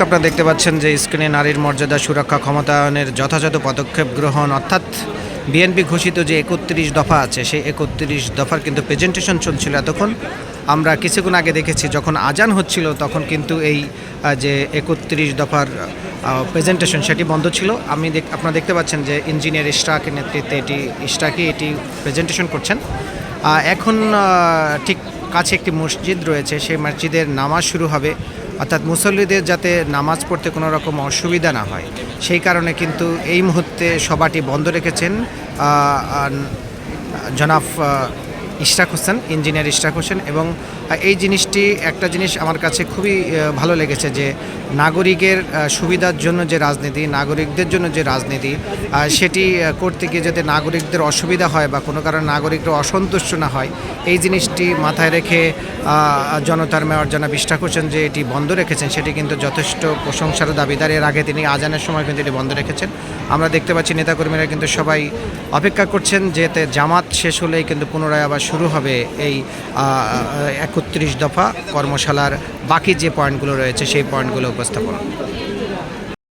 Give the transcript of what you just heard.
আপনারা দেখতে পাচ্ছেন যে স্ক্রিনে নারীর মর্যাদা সুরক্ষা ক্ষমতায়নের যথাযথ পদক্ষেপ গ্রহণ, অর্থাৎ বিএনপি ঘোষিত যে একত্রিশ দফা আছে, সেই একত্রিশ দফার কিন্তু প্রেজেন্টেশন চলছিল এতক্ষণ। আমরা কিছুক্ষণ আগে দেখেছি, যখন আজান হচ্ছিল, তখন কিন্তু এই যে একত্রিশ দফার প্রেজেন্টেশন সেটি বন্ধ ছিল। আমি আপনারা দেখতে পাচ্ছেন যে ইঞ্জিনিয়ার ইস্টাকের নেতৃত্বে এটি ইস্টাকি এটি প্রেজেন্টেশন করছেন। এখন ঠিক কাছে একটি মসজিদ রয়েছে, সেই মসজিদের নামাজ শুরু হবে। অর্থাৎ মুসল্লিদের যাতে নামাজ পড়তে কোনো রকম অসুবিধা না হয় সেই কারণে কিন্তু এই মুহূর্তে সবাটি বন্ধ রেখেছেন আহ, ইশরাক হোসেন, ইঞ্জিনিয়ার ইশরাক হোসেন এবং এই জিনিসটি একটা জিনিস আমার কাছে খুবই ভালো লেগেছে যে নাগরিকের সুবিধার জন্য যে রাজনীতি, নাগরিকদের জন্য যে রাজনীতি সেটি করতে গিয়ে যাতে নাগরিকদের অসুবিধা হয় বা কোনো কারণে নাগরিকরা অসন্তুষ্ট না হয়, এই জিনিসটি মাথায় রেখে জনতার মেয়র জনাব ইশরাক হোসেন যে এটি বন্ধ রেখেছেন, সেটি কিন্তু যথেষ্ট প্রশংসার দাবিদার এর আগে তিনি আজানের সময় কিন্তু এটি বন্ধ রেখেছেন। আমরা দেখতে পাচ্ছি নেতাকর্মীরা কিন্তু সবাই অপেক্ষা করছেন যেতে জামাত শেষ হলেই কিন্তু পুনরায় আবার শুরু হবে এই একত্রিশ দফা কর্মশালার বাকি যে পয়েন্টগুলো রয়েছে সেই পয়েন্টগুলো উপস্থাপন।